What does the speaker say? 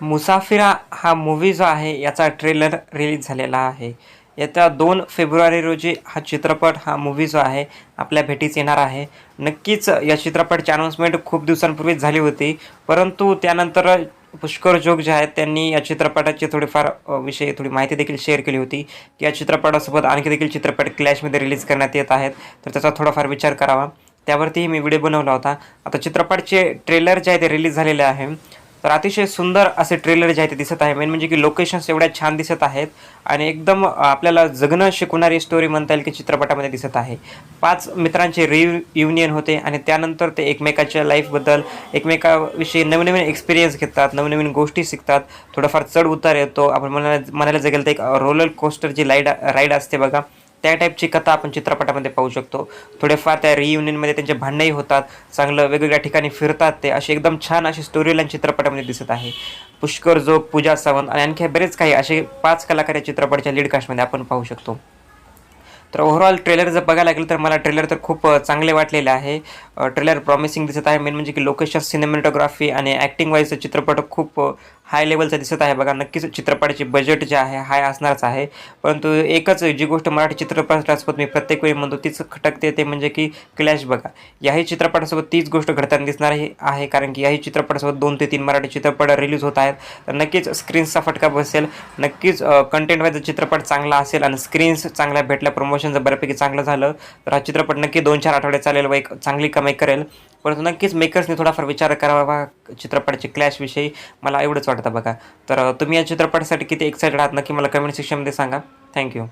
मुसाफिरा हा मूव्ही जो आहे याचा ट्रेलर रिलीज झालेला आहे. येत्या दोन फेब्रुवारी रोजी हा चित्रपट हा मूव्ही जो आहे आपल्या भेटीस येणार आहे. नक्कीच या चित्रपटाची अनाऊन्समेंट खूप दिवसांपूर्वीच झाली होती परंतु त्यानंतर पुष्कर जोग जे आहेत त्यांनी या चित्रपटाची थोडीफार विषयी थोडी माहिती देखील शेअर केली होती की या चित्रपटासोबत आणखी देखील चित्रपट क्लॅशमध्ये रिलीज करण्यात येत आहेत. तर त्याचा थोडाफार विचार करावा. त्यावरतीही मी व्हिडिओ बनवला होता. आता चित्रपटचे ट्रेलर जे आहे ते रिलीज झालेले आहे. तर अतिशय सुंदर असे ट्रेलर जे आहे ते दिसत आहे. मेन म्हणजे की लोकेशन्स एवढ्या छान दिसत आहेत. आणि एकदम आपल्याला जगणं शिकवणारी स्टोरी म्हणता येईल की चित्रपटामध्ये दिसत आहे. पाच मित्रांचे रियुनियन होते आणि त्यानंतर ते एकमेकाच्या लाईफबद्दल एकमेकाविषयी नवनवीन एक्सपिरियन्स घेतात नवनवीन गोष्टी शिकतात. थोडंफार चढ उतार येतो. आपण म्हणायला म्हणायला जगेल तर एक रोलर कोस्टर जी लाईड राईड असते बघा. त्या टाईपची कथा आपण चित्रपटामध्ये पाहू शकतो. थोडेफार त्या रियुनियनमध्ये त्यांचे भांडणंही होतात. चांगलं वेगवेगळ्या ठिकाणी फिरतात ते. अशी एकदम छान अशी स्टोरी लाईन चित्रपटामध्ये दिसत आहे. पुष्कर जोग पूजा सावंत आणि आणखी बरेच काही असे पाच कलाकार या चित्रपटाच्या लीड कास्टमध्ये आपण पाहू शकतो. तर ओव्हरऑल ट्रेलर जर बघायला गेलं तर मला ट्रेलर तर खूप चांगले वाटलेले आहे. ट्रेलर प्रॉमिसिंग दिसत आहे. मेन म्हणजे की लोकेशन सिनेमॅटोग्राफी आणि ॲक्टिंग वाईज चित्रपट खूप हाय लेवलचा दिसत आहे. बघा नक्कीच चित्रपटाचे बजेट जे आहे हाय असणारच आहे. परंतु एकच जी गोष्ट मराठी चित्रपटासोबत मी प्रत्येक वेळी म्हणतो तीच खटकते ते म्हणजे की क्लॅश बघा. याही चित्रपटासोबत तीच गोष्ट घडताना दिसणार आहे आहे कारण की याही चित्रपटासोबत दोन ते तीन मराठी चित्रपट रिलीज होत आहेत. तर नक्कीच स्क्रीन्सचा फटका बसेल. नक्कीच कंटेंट वाईज चित्रपट चांगला असेल आणि स्क्रीन्स चांगल्या भेटल्या प्रमोशन जर बऱ्यापैकी चांगलं झालं तर हा चित्रपट नक्की दोन चार आठवडे चालेल व एक चांगली कमाई करेल. परंतु नक्कीच मेकर्सने थोडाफार विचार करावा चित्रपटाचे क्लॅशविषयी मला एवढंच वाटतं. बघा. तर तुम्ही या चित्रपटासाठी किती एक्साइटेड आहात नक्की मला कमेंट सेक्शनमध्ये सांगा. थँक्यू